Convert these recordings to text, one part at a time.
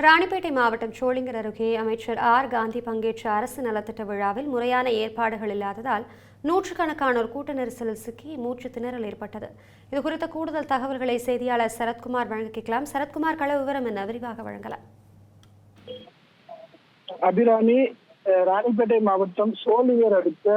ராணிப்பேட்டை மாவட்டம் சோளிங்கர் அருகே அமைச்சர் ஆர் காந்தி பங்கேற்ற அரசு நலத்திட்ட விழாவில் முறையான ஏற்பாடுகள் இல்லாததால் நூற்றுக்கணக்கானோர் கூட்ட நெரிசலில் சிக்கி மூச்சு திணறல் ஏற்பட்டது. இது குறித்த கூடுதல் தகவல்களை செய்தியாளர் சரத்குமார் வழங்க கேட்கலாம். சரத்குமார் கள விவரம் என்ன? விரிவாக வழங்கலாம். அபிராமி அஹ், ராணிப்பேட்டை மாவட்டம் சோழியர் அடுத்த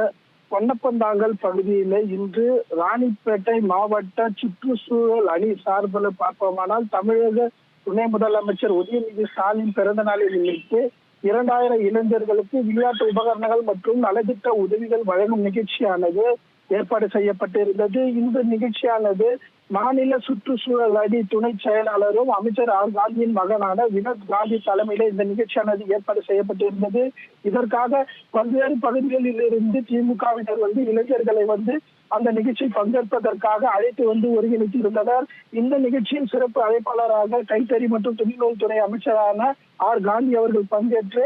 பொன்னப்பந்தாங்கல் பகுதியில இன்று ராணிப்பேட்டை மாவட்ட சுற்றுச்சூழல் அணி சார்பில் பார்ப்போமானால் தமிழக துணை முதலமைச்சர் உதயநிதி ஸ்டாலின் பிறந்த நாளை முன்னிட்டு இரண்டாயிரம் இளைஞர்களுக்கு விளையாட்டு உபகரணங்கள் மற்றும் நலத்திட்ட உதவிகள் வழங்கும் நிகழ்ச்சியானது ஏற்பாடு செய்யப்பட்டிருந்தது. இந்த நிகழ்ச்சியானது மாநில சுற்றுச்சூழல் அணி துணை செயலாளரும் அமைச்சர் ஆர் காந்தியின் மகனான வினோத் காந்தி தலைமையில இந்த நிகழ்ச்சியானது ஏற்பாடு செய்யப்பட்டிருந்தது. இதற்காக பல்வேறு பகுதிகளில் இருந்து திமுகவினர் வந்து இளைஞர்களை வந்து அந்த நிகழ்ச்சியில் பங்கேற்பதற்காக அழைத்து வந்து ஒருங்கிணைத்திருந்தனர். இந்த நிகழ்ச்சியின் சிறப்பு அழைப்பாளராக கைத்தறி மற்றும் துணிநூல் துறை அமைச்சரான ஆர் காந்தி அவர்கள் பங்கேற்று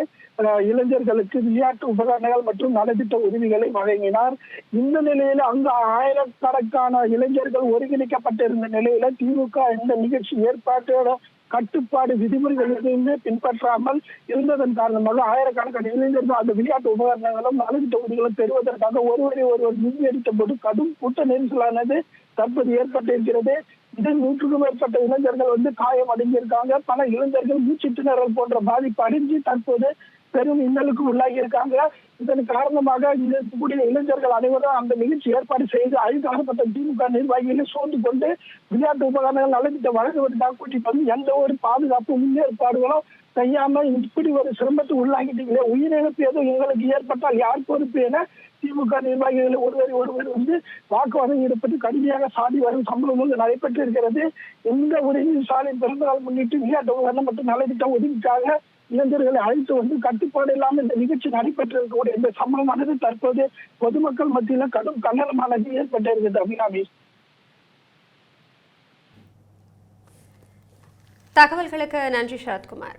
இளைஞர்களுக்கு விளையாட்டு உபகரணங்கள் மற்றும் நலத்திட்ட உதவிகளை வழங்கினார். இந்த நிலையில அங்கு ஆயிரக்கணக்கான இளைஞர்கள் ஒருங்கிணைக்கப்பட்டிருந்த நிலையில திமுக இந்த நிகழ்ச்சி ஏற்பாட்டோட கட்டுப்பாடு விதிமுறைகள் எதுவுமே பின்பற்றாமல் இருந்ததன் காரணமாக ஆயிரக்கணக்கான இளைஞர்கள் அந்த விளையாட்டு உபகரணங்களும் நலத்திட்ட உதவிகளும் பெறுவதற்காக ஒருவரை ஒருவர் முன்னெடுத்த போது கடும் கூட்ட நெரிசலானது தற்போது ஏற்பட்டிருக்கிறது. இதில் நூற்றுக்கும் மேற்பட்ட இளைஞர்கள் வந்து காயம் அடைஞ்சிருக்காங்க. பல இளைஞர்கள் மூச்சு திணறல் போன்ற பாதிப்பு அடைஞ்சு தற்போது பெரும் இன்னலுக்கு உள்ளாகி இருக்காங்க. இதன் காரணமாக இருக்கக்கூடிய இளைஞர்கள் அனைவரும் அந்த நிகழ்ச்சி ஏற்பாடு செய்து அழுக்காகப்பட்ட திமுக நிர்வாகிகளை சூழ்ந்து கொண்டு விளையாட்டு உபகரணங்கள் நலத்திட்ட வழங்குவதற்காக கூட்டிட்டு வந்து எந்த ஒரு பாதுகாப்பு முன்னேற்பாடுகளும் செய்யாம இப்படி ஒரு சிரமத்துக்கு உள்ளாகிட்டீங்களே. உயிரிழப்பு எதுவும் எங்களுக்கு ஏற்பட்டால் யார் பொறுப்பு என திமுக நிர்வாகிகள் ஒருவரை ஒருவர் வந்து வாக்குவாதம் ஈடுபட்டு கடுமையாக சாதி வரும் சம்பவம் வந்து நடைபெற்று இருக்கிறது. இந்த உதவி பிறந்த பிறந்தநாள் முன்னிட்டு விளையாட்டு உபகரணம் மற்றும் நலத்திட்ட உதவிக்காக இளைஞர்களை அழைத்து வந்து கட்டுப்பாடு இல்லாமல் இந்த நிகழ்ச்சி நடைபெற்றிருக்கக்கூடிய இந்த சம்பவமானது தற்போது பொதுமக்கள் மத்தியில கடும் கண்டனமானது ஏற்பட்டிருக்கிறது அபிராமி. தகவல்களுக்கு நன்றி சரத்குமார்.